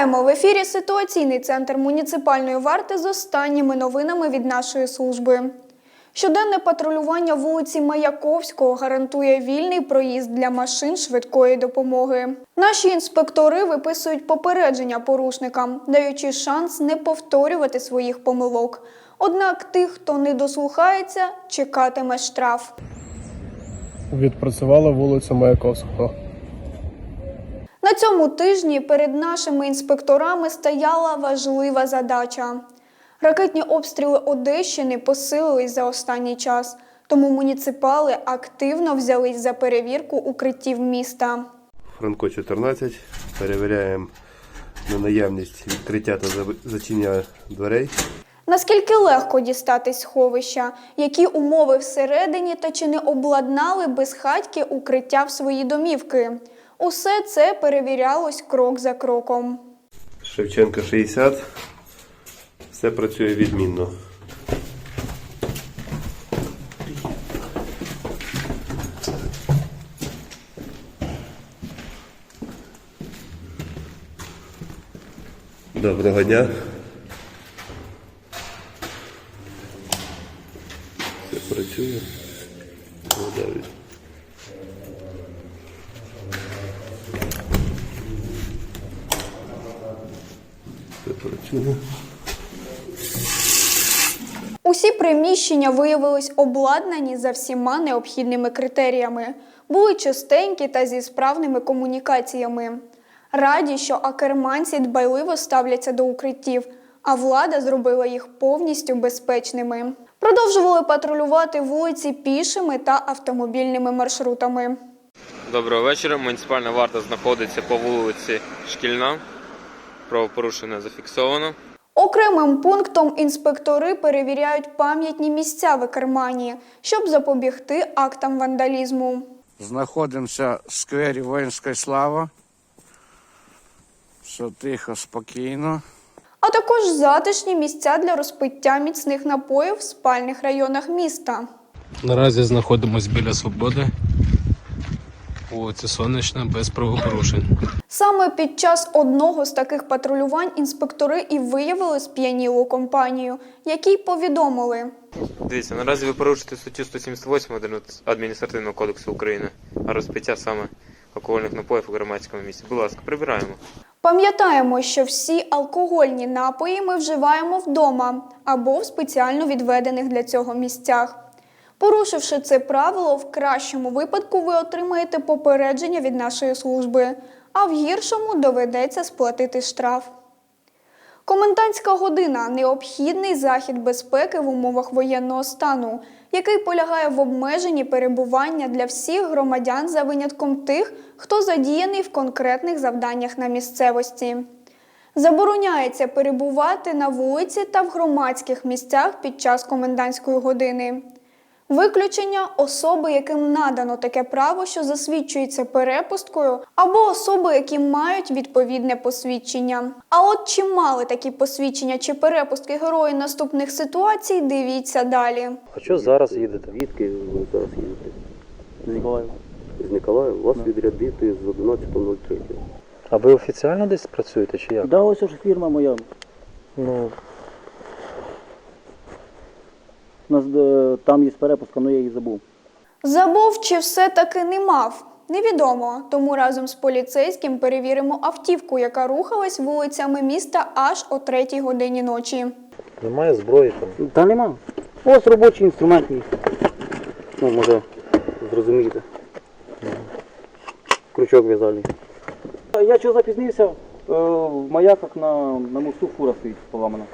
Вітаємо в ефірі ситуаційний центр муніципальної варти з останніми новинами від нашої служби. Щоденне патрулювання вулиці Маяковського гарантує вільний проїзд для машин швидкої допомоги. Наші інспектори виписують попередження порушникам, даючи шанс не повторювати своїх помилок. Однак тих, хто не дослухається, чекатиме штраф. Відпрацювала вулицю Маяковського. На цьому тижні перед нашими інспекторами стояла важлива задача. Ракетні обстріли Одещини посилились за останній час, тому муніципали активно взялись за перевірку укриттів міста. Франко 14. Перевіряємо на наявність відкриття та зачинення дверей. Наскільки легко дістатись сховища, які умови всередині та чи не обладнали безхатьки укриття в свої домівки? Усе це перевірялось крок за кроком. Шевченка 60. Все працює відмінно. Доброго дня. 9. Усі приміщення виявились обладнані за всіма необхідними критеріями, були чистенькі та зі справними комунікаціями. Раді, що акерманці дбайливо ставляться до укриттів, а влада зробила їх повністю безпечними. Продовжували патрулювати вулиці пішими та автомобільними маршрутами. Доброго вечора. Муніципальна варта знаходиться по вулиці Шкільна. Правопорушення зафіксовано. Окремим пунктом інспектори перевіряють пам'ятні місця в Екермані, щоб запобігти актам вандалізму. Знаходимося в сквері Воїнської слави. Все тихо, спокійно. А також затишні місця для розпиття міцних напоїв в спальних районах міста. Наразі знаходимося біля свободи. Вулиця Сонячна без правопорушень. Саме під час одного з таких патрулювань інспектори і виявили сп'янілу компанію, якій повідомили. Дивіться, наразі ви порушуєте статтю 178 Адміністративного кодексу України, а розпиття саме алкогольних напоїв у громадському місці. Будь ласка, прибираємо. Пам'ятаємо, що всі алкогольні напої ми вживаємо вдома або в спеціально відведених для цього місцях. Порушивши це правило, в кращому випадку ви отримаєте попередження від нашої служби, а в гіршому доведеться сплатити штраф. Комендантська година необхідний захід безпеки в умовах воєнного стану, який полягає в обмеженні перебування для всіх громадян за винятком тих, хто задіяний в конкретних завданнях на місцевості. Забороняється перебувати на вулиці та в громадських місцях під час комендантської години. Виключення особи, яким надано таке право, що засвідчується перепусткою, або особи, які мають відповідне посвідчення. А от чи мали такі посвідчення чи перепустки герої наступних ситуацій, дивіться далі. А що зараз їдете? Звідки ви зараз їдете? З Ніколаєва. З Ніколаєва? Вас відрядити з 11.03. А ви офіціально десь працюєте чи як? Да, ось ж фірма моя. Ну, там є перепустка, але я її забув. Забув чи все-таки не мав? Невідомо, тому разом з поліцейським перевіримо автівку, яка рухалась вулицями міста аж о третій годині ночі. немає зброї там. Та нема. Ось робочий інструмент. Ну, може, зрозумієте. Крючок в'язали. Я чого запізнився, е, в маяках на, на мосту фура стоїть поламана.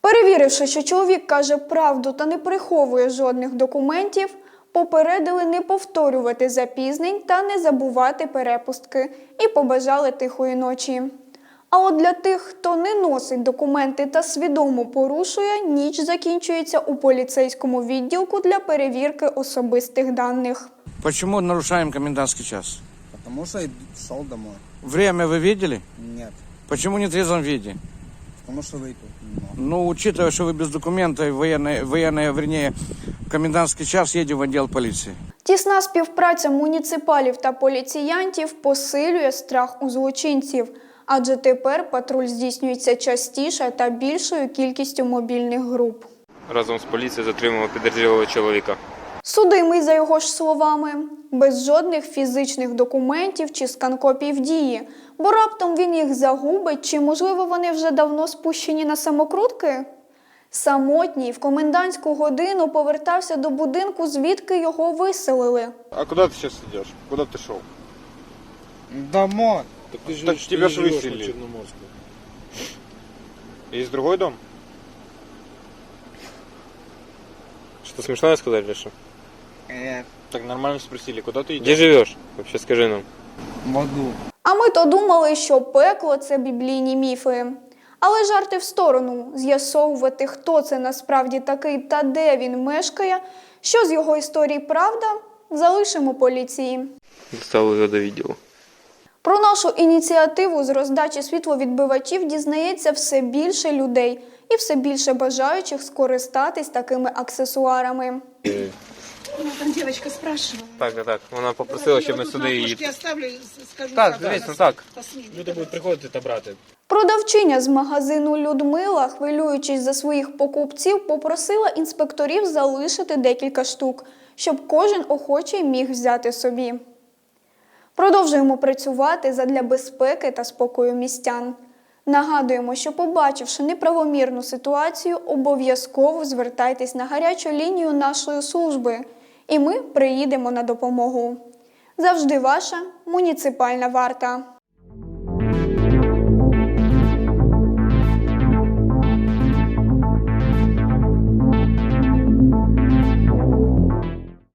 Перевіривши, що чоловік каже правду та не приховує жодних документів, попередили не повторювати запізнень та не забувати перепустки і побажали тихої ночі. А от для тих, хто не носить документи та свідомо порушує, ніч закінчується у поліцейському відділку для перевірки особистих даних. Почему нарушаем комендантский час? Потому что я шел домой. Время вы видели? Нет. Почему не в трезвом виде? Потому что выпил. немного. Ну, учитывая, что вы без документа, и военное, военное, вернее, в комендантский час едем в отдел полиции. Тісна співпраця муніципалів та поліціянтів посилює страх у злочинців, адже тепер патруль здійснюється частіше та більшою кількістю мобільних груп. Разом з поліцією затримали підозрілого чоловіка. Судимий, за його ж словами, без жодних фізичних документів чи сканкопій в дії, бо раптом він їх загубить, чи, можливо, вони вже давно спущені на самокрутки? Самотній в комендантську годину повертався до будинку, звідки його виселили. А куда ты сейчас идешь? Куда ты шел? Домой. Так, ти Так тебя ж выселили. Чорноморську. Есть другой дом? Что смешное сказать, или Э, Так нормально спросили, куда ты Где идешь? живешь? Вообще скажи нам. в аду. А ми то думали, що пекло це біблійні міфи. Але жарти в сторону з'ясовувати, хто це насправді такий та де він мешкає, що з його історії правда, залишимо поліції. Доставил его до видео. Про нашу ініціативу з роздачі світловідбивачів дізнається все більше людей і все більше бажаючих скористатись такими аксесуарами. Там девочка спрашивала. Так, так, так. Вона попросила, щоб ми сюди її. Я оставлю, скажу. Так, звісно, так. посмеют. Люди будуть приходити та брати. Продавчиня з магазину Людмила, хвилюючись за своїх покупців, попросила інспекторів залишити декілька штук, щоб кожен охочий міг взяти собі. Продовжуємо працювати задля безпеки та спокою містян. Нагадуємо, що побачивши неправомірну ситуацію, обов'язково звертайтесь на гарячу лінію нашої служби, і ми приїдемо на допомогу. Завжди ваша муніципальна варта.